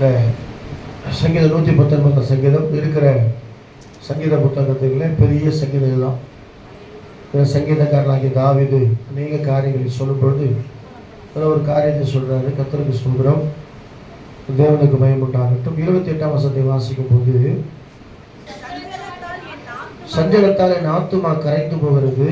இந்த சங்கீதம் நூற்றி பத்தொன்பதாம் சங்கீதம் இருக்கிற சங்கீத புத்தகத்துக்குள்ள பெரிய சங்கீதம் இதுதான் இந்த சங்கீதக்காரனாகிய தாவீது அநேக காரியங்களை சொல்லும் பொழுது அதில் ஒரு காரியத்தை சொல்கிறாரு கத்தருக்கு சொல்கிறோம் தேவனுக்கு பயம் உண்டாகட்டும் இருபத்தி எட்டாம் வசத்தை வாசிக்கும் போது சஞ்சலத்தால் என் ஆத்துமா கரைந்து போகிறது.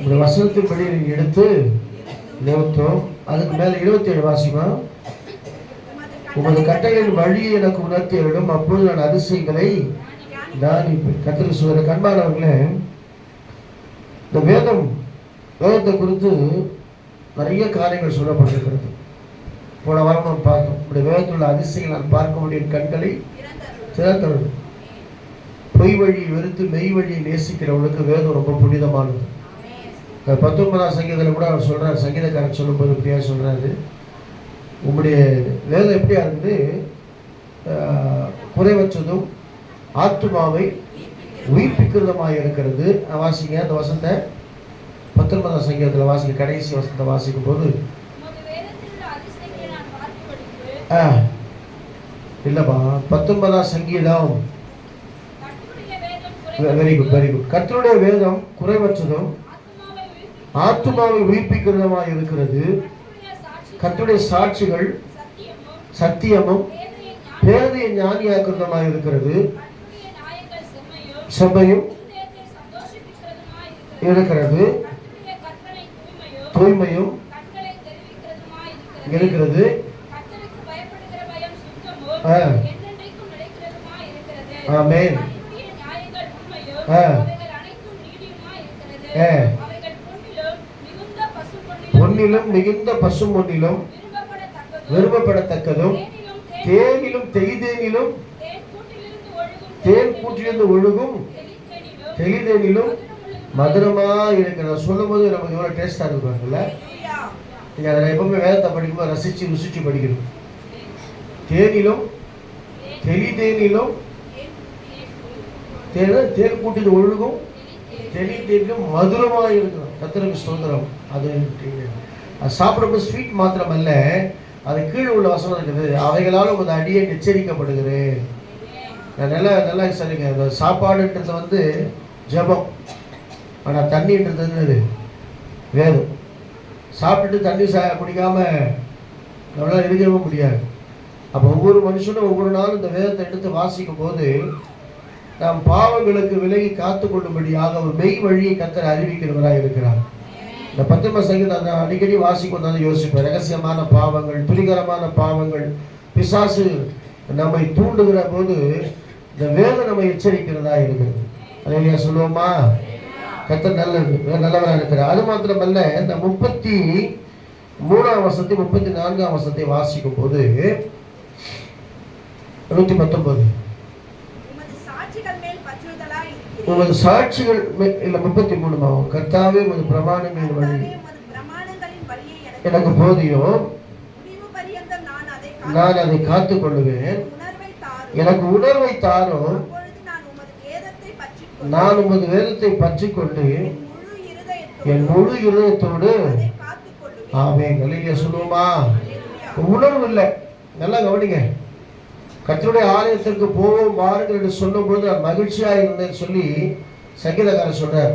இந்த வசனத்தின்படி எடுத்து நிறுத்தோம் அதுக்கு மேலே இருபத்தி ஏழு வாசிமா உமது கட்டைகளின் வழியை எனக்கு உணர்த்தியவிடும் அப்பொழுது நான் அதிசயங்களை நான் கத்திரி சுவர கண்பானவர்களே இந்த வேதம் வேதத்தை குறித்து நிறைய காரியங்கள் சொல்லப்பட்டிருக்கிறது. போன வாரம் நான் பார்த்தோம். இப்படி வேதத்தில் உள்ள அதிசயங்கள் நான் பார்க்க முடியும் கண்களை இறந்தருளும். பொய் வழியை வெறுத்து மெய் வழியை நேசிக்கிறவங்களுக்கு வேதம் ரொம்ப புனிதமானது. பத்தொன்பதாம் சங்கீதத்தில் கூட அவர் சொல்கிறார் சங்கீதக்காரன் சொல்லும்போது இப்படியா சொல்கிறாரு உங்களுடைய வேதம் எப்படியா இருக்குது குறைவற்றதும் ஆத்மாவை உயிர்ப்பிக்கிறதுமாக இருக்கிறது. நான் வாசிங்க அந்த வசந்தை பத்தொன்பதாம் சங்கீதத்தில் வாசிக்க கடைசி வசனத்தை வாசிக்கும் போது ஆ, இல்லைப்பா பத்தொன்பதாம் சங்கீதம். வெரி குட் வெரி குட் கத்தருடைய வேதம் குறைவற்றதும் ஆத்மாவை உயிர்ப்பிக்கிறதுமாக இருக்கிறது. கர்த்தருடைய சாட்சிகள் சத்தியமும் பேதையை ஞானியாக்குறதுமாக இருக்கிறது செம்மையும் இருக்கிறது. தூய்மையும் இருக்கிறது. இருக்கிறது ஆ. ஆ. ஆ. அவைகள் பொன்னிலும் மிகுந்த பசும்பொன்னிலும் பொன்னிலும் மிகுந்த பசும் பொன்னிலும் விரும்பப்படத்தக்கதும் தேனிலும் தேன் தெளிதேனிலும் தேன் கூட்டிலிருந்து ஒழுகும் தெளிதேனிலும் மதுரமா இருக்கிறது. சொல்லும் போது நமக்கு எவ்வளோ டேஸ்டாக இருக்கு பாருங்கல்ல நீங்கள் அதை எப்பவுமே வேதத்தை படிக்கும்போது ரசித்து ருசிச்சு படிக்கணும். தேனிலும் தெளிதேனிலும் தேன் தேன் கூட்டில் ஒழுகும் தெளிதேனிலும் மதுரமாக இருக்கணும் கத்திரக்கு சுதந்திரம் அது அது சாப்பிடும்போது ஸ்வீட் மாத்திரம் அல்ல அது கீழே உள்ள வசனம் இருக்குது அவைகளால் உங்கள் அடியை எச்சரிக்கப்படுகிறேன் நல்லா நல்லா சரிங்க அந்த சாப்பாடுன்றது வந்து ஜெபம். ஆனால் தண்ணின்றது என்னது வேதம். சாப்பிட்டுட்டு தண்ணி சா குடிக்காம நம்மளால் இருக்கவே முடியாது. அப்போ ஒவ்வொரு மனுஷனும் ஒவ்வொரு நாளும் இந்த வேதத்தை எடுத்து வாசிக்கும் போது நாம் பாவங்களுக்கு விலகி காத்து கொள்ளும்படியாக ஒரு மெய் வழியை கத்தர் அறிவிக்கிறவராக இருக்கிறார். இந்த பத்தொன்பது சங்கீதம் நான் அடிக்கடி வாசிக்கும் தான் யோசிப்பேன். ரகசியமான பாவங்கள் துரிகரமான பாவங்கள். பிசாசு நம்மை தூண்டுகிற போது இந்த வேலை நம்ம எச்சரிக்கிறதா இருக்கிறது. அதையா சொல்லுவோமா? கத்த நல்லது நல்லவராக இருக்கிறார். அது மாத்திரமல்ல இந்த முப்பத்தி மூணாம் வசத்தை முப்பத்தி நான்காம் வசத்தை வாசிக்கும் போது நூற்றி பத்தொன்பது உமது சாட்சிகள் மேல் பற்றுதலாய் உமது சாட்சிகள் இல்ல முப்பத்தி மூணு மாவும் கர்த்தாவே உமது பிரமாணங்களின் வழி எனக்கு போதியும் நான் அதை காத்துக் கொள்ளுவேன் எனக்கு உணர்வை தாரும். நான் உமது வேதத்தை பற்றிக் கொண்டு என் முழு இருதயத்தோடு ஆமே கலிலிய சொல்லுவோமா. உணர்வு இல்லை. நல்லா கவனிங்க. கத்தருடைய ஆலயத்திற்கு போவோம் வாருங்கள் என்று சொல்லும்போது நான் மகிழ்ச்சியாக இருந்தேன்னு சொல்லி சங்கீதக்காரர் சொன்னார்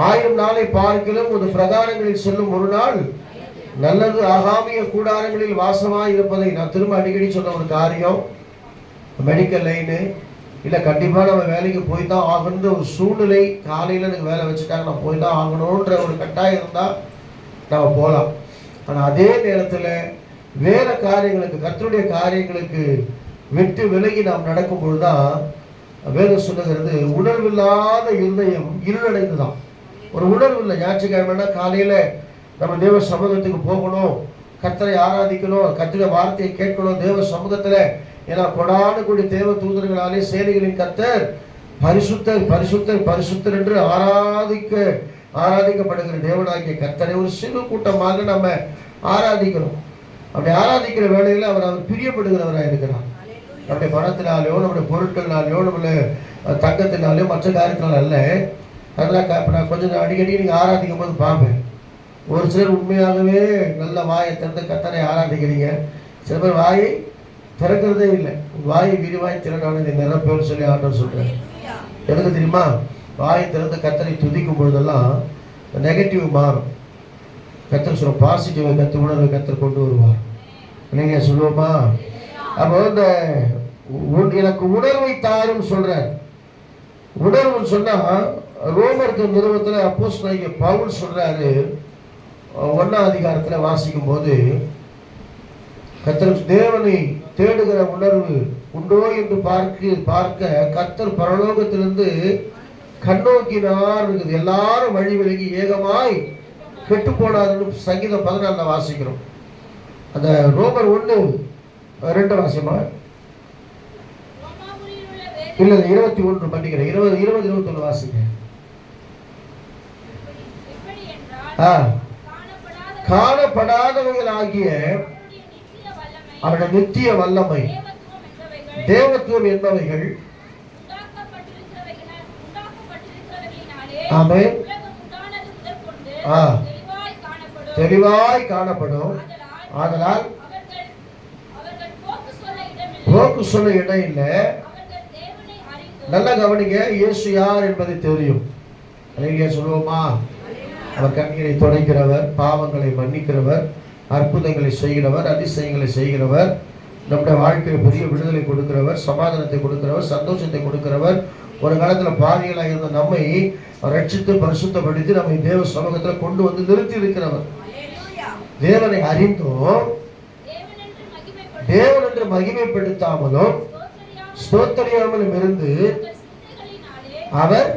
ஆயிரம் நாளை பார்க்கிலும் ஒரு பிரதானங்களில் செல்லும் ஒரு நாள் நல்லது ஆகாமிய கூடாரங்களில் வாசமாக இருப்பதை நான் திரும்ப அடிக்கடி சொன்ன ஒரு காரியம். மெடிக்கல் லைனு இல்லை கண்டிப்பாக நம்ம வேலைக்கு போய் தான் ஆகணுன்ற ஒரு சூழ்நிலை காலையில் எனக்கு வேலை வச்சுட்டாங்க நான் போய் தான் ஆகணுன்ற ஒரு கட்டாயம் இருந்தால் நம்ம போகலாம் ஆனால் அதே நேரத்தில் வேறு காரியங்களுக்கு கத்தருடைய காரியங்களுக்கு விட்டு விலகி நாம் நடக்கும் பொழுதுதான் வேதம் சொல்லுகிறது உணர்வில்லாத இருதயம் இருளடைந்து தான் ஒரு உணர்வு இல்லை. ஞாயிற்றுக்கிழமைனா காலையில் நம்ம தேவ சமூகத்துக்கு போகணும் கத்தரை ஆராதிக்கணும் கத்திர வார்த்தையை கேட்கணும். தேவ சமூகத்தில் ஏன்னா கொடானு கூடிய தேவ தூதர்களாலே சேனைகளின் கத்தர் பரிசுத்தர் பரிசுத்தர் பரிசுத்தர் என்று ஆராதிக்க ஆராதிக்கப்படுகிற தேவனாகிய கத்தரை ஒரு சிறு கூட்டமாக நம்ம ஆராதிக்கிறோம். அப்படி ஆராதிக்கிற வேளையில் அவர் அவர் பிரியப்படுகிறவராக இருக்கிறார் நம்முடைய பணத்தினாலேயோ நம்முடைய பொருட்கள்னாலேயோ நம்மள தங்கத்தினாலேயோ மற்ற காரியத்தினால அல்ல. அதெல்லாம் இப்போ நான் கொஞ்சம் அடிக்கடி நீங்கள் ஆராதிக்கும் போது பார்ப்பேன். ஒரு சிலர் உண்மையாகவே நல்ல வாயை திறந்து கத்தனை ஆராதிக்கிறீங்க. சில பேர் வாயை திறக்கிறதே இல்லை. வாயை விரிவாய் திறனானது நிரப்பேன்னு சொல்லி ஆண்டவர் சொல்கிறேன் எனக்கு தெரியுமா? வாயை திறந்து கத்தரை துதிக்கும் பொழுதெல்லாம் நெகட்டிவ் மாறும். கத்தர் சொல்ல பாசிட்டிவை கத்து உணர்வை கத்தர் கொண்டு வருவார். இல்லைங்க சொல்லுவோமா? அப்போ இந்த எனக்கு உணர்வை தாரும் சொல்றார். உணர்வுன்னு சொன்னா ரோமருக்கு நிறுவனத்தில் அப்போஸ் பவுல் சொல்றாரு. ஒன்னாம் அதிகாரத்தில் வாசிக்கும் போது கத்தர் தேவனை தேடுகிற உணர்வு உண்டோ என்று பார்க்க பார்க்க கத்தர் பரலோகத்திலிருந்து கண்ணோக்கினார் இருக்குது எல்லாரும் வழி விலகி ஏகமாய் கெட்டு போனாருன்னு சங்கீதம் பதினாலில் வாசிக்கிறோம். அந்த ரோமர் ஒன்று ரெண்டு வாசியமாக இல்ல இருபத்தி ஒன்று பண்ணிக்கிறேன். இருபது இருபது இருபத்தொன்று வாசிங்க. எப்படி என்றால் ஆ. காணப்படாத காணப்படாதவைகள் ஆகிய அவருடைய நித்திய வல்லமை தேவத்துவம் என்பவைகள் முதற்கொண்டு ஆ. தெளிவாய் காணப்படும். ஆதலால் போக்கு சொல்ல இடம் இல்லை. நல்லா கவனிங்க இயேசு யார் என்பது தெரியும். அழகிய சொல்லுவோமா? அவர் கண்ணீரை துடைக்கிறவர் பாவங்களை மன்னிக்கிறவர் அற்புதங்களை செய்கிறவர் அதிசயங்களை செய்கிறவர் நம்முடைய வாழ்க்கையில் பெரிய விடுதலை கொடுக்கிறவர் சமாதானத்தை கொடுக்கிறவர் சந்தோஷத்தை கொடுக்கிறவர். ஒரு காலத்துல பாவிகளாக இருந்த நம்மை ரட்சித்து பரிசுத்தப்படுத்தி நம்மை தேவ சமூகத்துல கொண்டு வந்து நிறுத்தி இருக்கிறவர். தேவனை அறிந்தும். தேவன் என்று மகிமைப்படுத்தாமலும் ஸ்தோத்திரியாமல் ஸ்தோத்தரியாமலும் இருந்து அவர்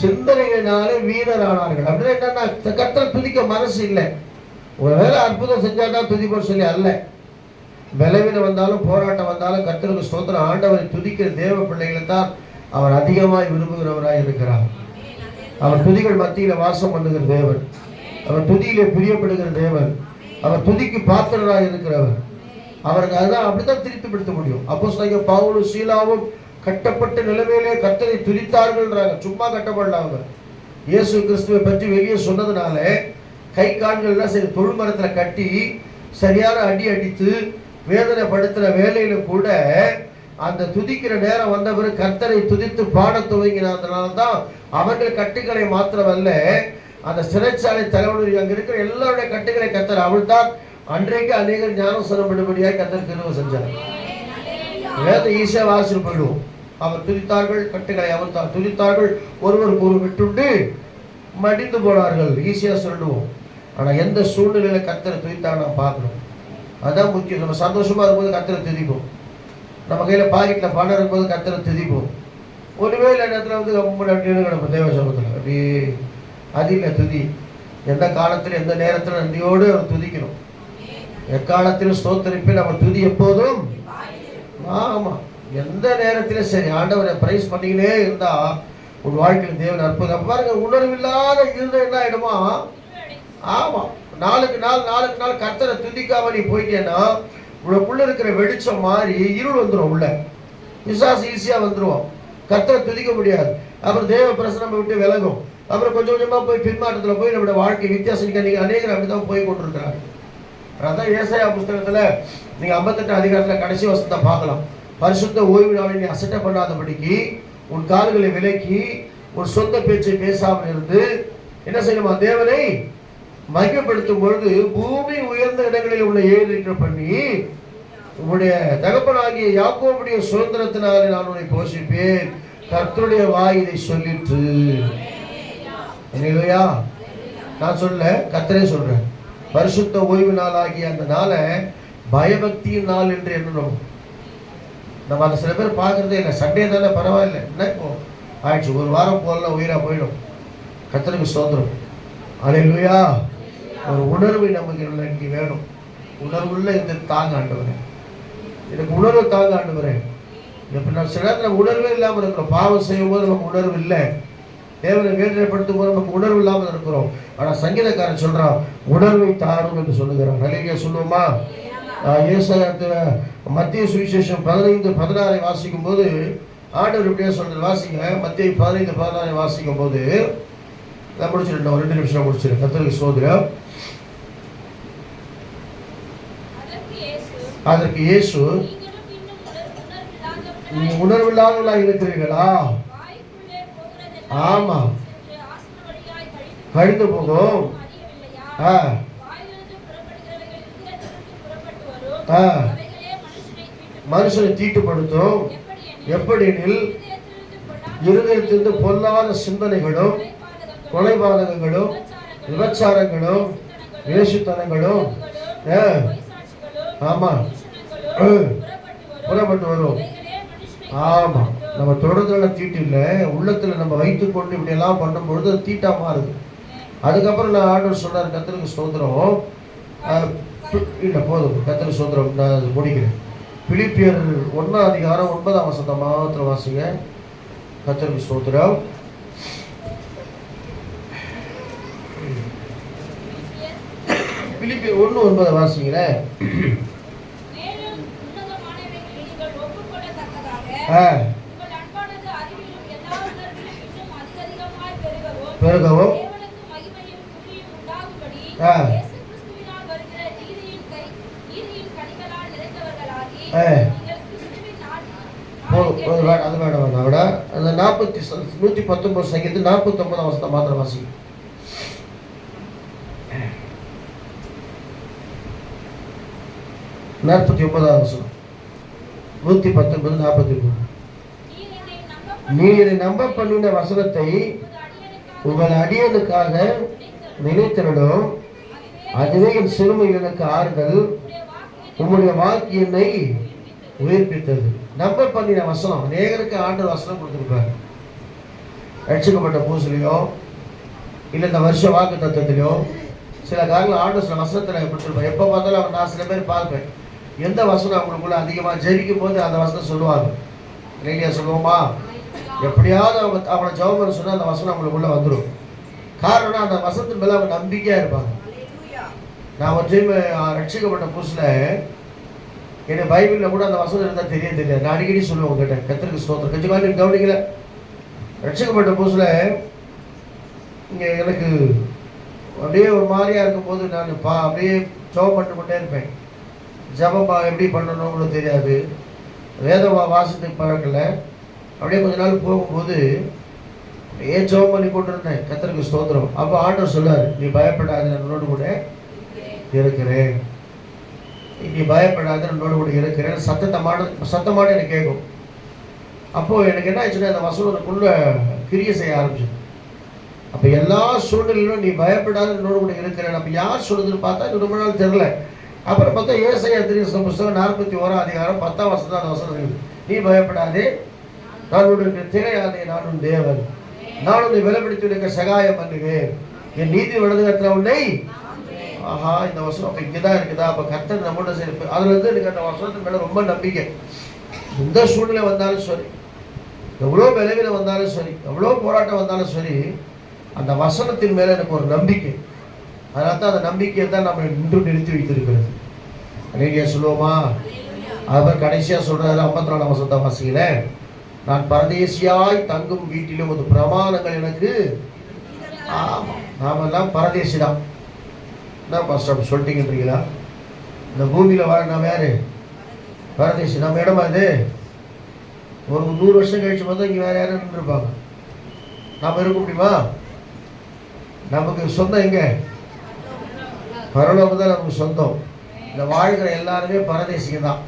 சிந்தனைகளினாலே வீரரானார்கள் அப்படின்னு என்னன்னா கத்தரை துதிக்க மனசு இல்லை. ஒருவேளை அற்புதம் செஞ்சாதான் துதிப்போம் சொல்லி அல்ல. பலவீனம் வந்தாலும் போராட்டம் வந்தாலும் கத்தருக்கு ஸ்தோத்திரம். ஆண்டவரை துதிக்கிற தேவ பிள்ளைகளை தான் அவர் அதிகமாய் விரும்புகிறவராய் இருக்கிறார். அவர் துதிகள் மத்தியில வாசம் பண்ணுகிற தேவன். அவர் துதியிலே பிரியப்படுகிற தேவன். அவர் துதிக்கு பாத்திரராய் இருக்கிறவர். அவருக்கு அதுதான் அப்படித்தான் திருப்திப்படுத்த முடியும். அப்போ பவுலும் சீலாவும் கட்டப்பட்ட நிலைமையிலே கர்த்தரை துதித்தார்கள்ன்றாங்க. சும்மா கட்டப்படல அவங்க. இயேசு கிறிஸ்துவை பற்றி வெளியே சொன்னதுனால கை கால்கள்லாம் சரி தொழுமரத்துல கட்டி சரியான அடி அடித்து வேதனைப்படுத்துற வேலையில கூட அந்த துதிக்கிற நேரம் வந்த பிறகு கர்த்தரை துதித்து பாட துவங்கினதுனால தான் அவர்கள் கட்டுகளை மாத்திரமல்ல அந்த சிறைச்சாலை தலைவனுடைய அங்கே இருக்கிற எல்லாருடைய கட்டுகளை கத்தர் அவள்தான் அன்றைக்கு அநேகர் ஞானம் விடுபடியாக கத்தர் திரும்ப செஞ்சார். வேத ஈஸியாக வாசிட்டு போயிடுவோம் அவர் துரித்தார்கள் கட்டுகளை அவிழ்த்தார் துதித்தார்கள். ஒருவருக்கு ஒரு விட்டுண்டு மடிந்து போனார்கள். ஈஸியாக சொல்லுவோம். ஆனால் எந்த சூழ்நிலையில் கத்தரை துதித்தா நான் பார்க்கணும். அதுதான் முக்கியம். நம்ம சந்தோஷமாக இருக்கும்போது கத்தரை துதிப்போம். நம்ம கையில் பாக்கெட்டில் பணம் இருக்கும்போது கத்தரை துதிப்போம். ஒருவேளை நேரத்தில் வந்து ரொம்ப அப்படின்னு கிடப்போம் தேவ சமூகத்தில். அப்படி அது இல்லை துதி. எந்த காலத்தில் எந்த நேரத்தில் நன்றியோடு அவர் துதிக்கணும். எக்காலத்திலும் ஸ்தோத்தரிப்பில் நம்ம துதி எப்போதும். ஆமா எந்த நேரத்திலும் சரி ஆண்டவரை பிரைஸ் பண்ணிக்கினே இருந்தா உன் வாழ்க்கையில் தேவன் அற்புதம். பாருங்க உணர்வில்லாத இருந்தம் என்ன ஆயிடுமா? ஆமா நாளுக்கு நாள் நாளுக்கு நாள் கர்த்தரை துதிக்காம நீ போயிட்டேன்னா உனக்குள்ள இருக்கிற வெளிச்சம் மாறி இருள் வந்துடும் உள்ள. விசாசு ஈஸியா வந்துருவோம் கர்த்தரை துதிக்க முடியாது. அப்புறம் தேவ பிரசனம் விட்டு விலகும். அப்புறம் கொஞ்சம் கொஞ்சமா போய் பின்மாற்றத்தில் போய் நம்மளோட வாழ்க்கை வித்தியாசம் நீங்க அநேகர் அப்படிதான் போய் கொண்டிருக்கிறாங்க அதான் ஏசாயா புஸ்தகத்துல நீங்க ஐம்பத்தெட்டு அதிகாரத்துல கடைசி வசனத்தை பார்க்கலாம். பரிசுத்த ஓய்வு நாளை நீ அசட்டை பண்ணாதபடிக்கு உன் கால்களை விலக்கி உன் சொந்த பேச்சை பேசாமல் இருந்து என்ன செய்யணுமா? தேவனை மகிமைப்படுத்தும் பொழுது பூமி உயர்ந்த இடங்களில் உள்ள ஏறிக்க பண்ணி உம்முடைய தகப்பனாகிய யாக்கோபுடைய சுதந்திரத்தினாலே நான் உன்னை போஷிப்பேன். கர்த்தருடைய வாய் இதை சொல்லிற்று. நான் சொல்ல கர்த்தரே சொல்றேன் பரிசுத்த ஓய்வு நாள் ஆகிய அந்த நாளை பயபக்தியின் நாள் என்று எண்ணணும் நம்ம அதை சில பேர் பார்க்கறதே இல்லை. சண்டே தானே பரவாயில்ல. என்ன இப்போ? ஆயிடுச்சு. ஒரு வாரம் போகலாம் உயிராக போயிடும். கத்தனுக்கு சுதந்திரம் அலையிலுயா ஒரு உணர்வு நமக்கு இன்னைக்கு வேணும். உணர்வுள்ள இந்த தாங்க ஆண்டவரே. எனக்கு உணர்வு தாங்க ஆண்டவரே. இப்போ நான் சில நேரத்தில் உணர்வே இல்லாமல் இருக்கிறோம். பாவம் செய்யும் போது நமக்கு உணர்வு இல்லை. தேவனை வேதனைப்படுத்தும் போது நமக்கு உணர்வு இல்லாமல் இருக்கிறோம். ஆனால் சங்கீதக்காரன் சொல்றான் உணர்வை தாரும் என்று சொல்லுகிறான். நிலையில சொல்லுவோமா? ஏசாயத்து மத்திய சுவிசேஷம் பதினைந்து பதினாறை வாசிக்கும் போது ஆண்டவர் இப்படியே சொல்றது வாசிங்க. மத்திய பதினைந்து பதினாறை வாசிக்கும் போது நான் முடிச்சிருந்தேன் ஒரு ரெண்டு நிமிஷம் முடிச்சிருக்கேன் கத்தருக்கு சோதரம் அதற்கு இயேசு உணர்வில்லாதவர்களாக இருக்கிறீர்களா? ஆமாம் கழிந்து போகும். ஆ. ஆ. மனுஷனை தீட்டுப்படுத்தும். எப்படினில் இருதயத்திலிருந்து பொல்லாத சிந்தனைகளும் கொலைபாதகங்களும் விபச்சாரங்களும் வேசுத்தனங்களும் ஆமாம் புறப்பட்டு வரும். ஆமாம் நம்ம தொடர்ந்துள்ள தீட்டு இல்லை உள்ளத்துல நம்ம வைத்துக்கொண்டு இப்படி எல்லாம் பண்ணும்பொழுது அது தீட்டா மாறுது. அதுக்கப்புறம் நான் ஆர்டர் சொன்னார் கத்தருக்கு சுதந்திரம் இல்லை போதும். கத்தருக்கு சுதந்திரம் நான் முடிக்கிறேன். பிலிப்பியர் ஒன்றாம் அதிகாரம் ஒன்பதாம் வசந்த மாத்திரம் வாசிங்க. கத்தருக்கு சுதந்திரம் பிலிப்பியர் ஒன்று ஒன்பதை வாசிங்களேன் ஆ உங்கள் அன்பானது அறிவிலும் எல்லா உணர்விலும் இன்னும் அதிகதிகமாய் பெருகவும் பெருகவும் தேவனுக்கு மகிமையும் துதியும் உண்டாகும்படி ஆ. இயேசு கிறிஸ்துவினால் வருகிற நீதியின் கை நீதியின் கனிகளால் நிறைந்தவர்களாகி ஆ. நீங்கள் கிறிஸ்துவின் நாள் போதும் போதும் வேண்டாம் அது வேண்டாம் வேண்டாம் விட அந்த நாற்பத்தி நூற்றி பத்தொன்பது சங்கீதம் நாற்பத்தொன்பதாம் வசனம் மாத்திரம் வாசி. நாற்பத்தி ஒன்பதாம் வசனம் நூற்றி பத்தொன்பது நாற்பத்தி ஒன்பது நீ நம்ப பண்ணின வசனத்தை உங்கள் அடியனுக்காக நினைத்திரடும் அதுவே என் சிறுமைகளுக்கு ஆறுதல். உம்முடைய வாக்கு என்னை உயிர்ப்பித்தது. நம்பர் பண்ணின வசனம். அநேகருக்கு ஆண்டு வசனம் கொடுத்துருப்பார். ரட்சிக்கப்பட்ட பூசலையோ இல்லை இந்த வருஷ வாக்கு தத்துவத்திலையோ சில காலங்கள் ஆண்டு சில வசனத்தில் கொடுத்துருப்பார். எப்போ பார்த்தாலும் அவன் நான் சில பேர் பார்ப்பேன். எந்த வசனம் அவங்களுக்குள்ள அதிகமாக ஜெபிக்கும் போது அந்த வசனம் சொல்லுவாங்க. ரெடியாக சொல்லுவோமா? எப்படியாவது அவங்க அவங்கள ஜெபம் பண்ண சொன்னால் அந்த வசனம் அவங்களுக்குள்ள வந்துடும் காரணம் அந்த வசனத்தின் மேலே அவங்க நம்பிக்கையாக இருப்பாங்க. நான் ஒரு டைம் ரட்சிக்கப்பட்ட புதுசில் எனக்கு பைபிளில் கூட அந்த வசனம் இருந்தால் தெரிய தெரியாது. நான் அடிக்கடி சொல்லுவேன் உங்ககிட்ட. கத்திரிக்கு ஸ்தோத்திரம். கொஞ்சம் காலம் கவனிக்கல. ரட்சிக்கப்பட்ட புதுசில் இங்கே எனக்கு அப்படியே ஒரு மாதிரியாக இருக்கும்போது நான் பா அப்படியே ஜெபம் பண்ணி கொண்டே இருப்பேன். ஜெபம் எப்படி பண்ணணும் கூட தெரியாது. வேத வா- வாசித்து பழக்கல. அப்படியே கொஞ்ச நாள் போகும்போது ஏன் ஜோம் பண்ணி கொண்டிருந்தேன். கத்தருக்கு ஸ்தோத்திரம். அப்போ ஆண்டவர் சொல்லார் நீ பயப்படாத நான் கூட இருக்கிறேன். நீ பயப்படாத என்னோட கூட இருக்கிறேன். சத்தத்தை சத்தமான சத்தமாட எனக்கு கேட்கும். அப்போது எனக்கு என்ன ஆச்சுன்னா அந்த வசனத்துக்குள்ள கிரிய செய்ய ஆரம்பிச்சது. அப்போ எல்லா சூழ்நிலையிலும் நீ பயப்படாத என்னோட கூட இருக்கிறேன். அப்போ யார் சொல்லுதுன்னு பார்த்தா ரொம்ப நாள் தெரில அப்புறம் பார்த்தா ஏசையா திரு புஸ்தகம் நாற்பத்தி ஓராம் அதிகாரம் பத்தாம் வருஷம் தான் அந்த வசனம் இருக்குது. நீ பயப்படாதே நான் உனக்கு திரையாதே நான் உன் தேவன். நான் உன்னை விலபிடித்து உனக்கு சகாயம் பண்ணுவேன். என் நீதி வலதுகத்தில் உன்னை ஆஹா இந்த வசனம் அப்போ இங்கே தான் இருக்குதா? அப்போ கர்த்தர் நம்மளோட சேர்ப்பு அதில் இருந்து எனக்கு அந்த வசனத்து மேலே ரொம்ப நம்பிக்கை. எந்த சூழ்நிலை வந்தாலும் சரி எவ்வளோ விளைவில் வந்தாலும் சரி எவ்வளோ போராட்டம் வந்தாலும் சரி அந்த வசனத்தின் மேலே எனக்கு ஒரு நம்பிக்கை. அதனால தான் அந்த நம்பிக்கையை தான் நம்ம நின்று நிறுத்தி வைத்திருக்கிறது. அநேகியா சொல்லுவோமா? அவர் கடைசியாக சொல்கிறாரு ஐம்பத்தி நாலாம் வசனத்தை வாசிக்கல நான் பரதேசியாய் தங்கும் வீட்டிலும் ஒரு பிரமாணங்கள் எனக்கு. ஆமாம் நாமெல்லாம் பரதேசி தான் என்ன பாஸ்டர் அப்படி சொல்லிட்டீங்கன்றீங்களா இந்த பூமியில் வாழ நாம் யாரு? பரதேசி நம்ம இடமா இது? ஒரு நூறு வருஷம் கழிச்சு பார்த்தா இங்கே வேற யாரும் நின்றுருப்பாங்க. நாம் இருக்க முடியுமா? நமக்கு சொந்தம் எங்க? பரலோகம் தான் நமக்கு சொந்தம். இந்த வாழ்கிற எல்லாருமே பரதேசிங்க தான்.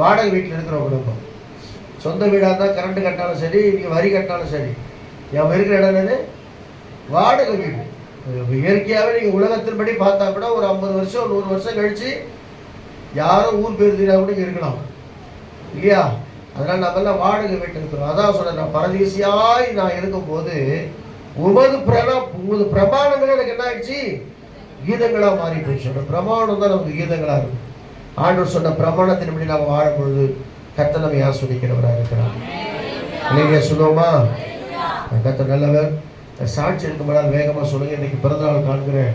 வாடகை வீட்டில் இருக்கிற குடும்பம். சொந்த வீடாக இருந்தால் கரண்ட்டு கட்டினாலும் சரி நீங்கள் வரி கட்டினாலும் சரி. என் இருக்கிற இடம் என்னது? வாடகை வீடு. இயற்கையாகவே நீங்கள் உலகத்தின்படி பார்த்தா கூட ஒரு ஐம்பது வருஷம் நூறு வருஷம் கழித்து யாரும் ஊர் பேர் கூட இருக்கலாம். இல்லையா? அதனால் நம்மெல்லாம் வாடகை வீட்டில் இருக்கிறோம். அதான் சொல்கிறேன் நான் பரதேசியாய் நான் இருக்கும்போது உமது பிரணா உமது பிரமாணங்கள் எனக்கு என்ன ஆயிடுச்சு? கீதங்களாக மாறி போயிடுச்சு அந்த பிரமாணம் தான் நமக்கு கீதங்களாக இருக்கும். ஆண்டவர் சொன்ன பிரமாணத்தின்படி நாம் வாழும் பொழுது கர்த்தர் நம்மை ஆஸ்வதிக்கிறவராக இருக்கிறார். இல்லைங்க சொல்லுவோமா? கத்த நல்லவர். சாட்சி இருக்கும்போது வேகமாக சொல்லுங்க. இன்னைக்கு பிறந்தநாள் காண்கிறேன்.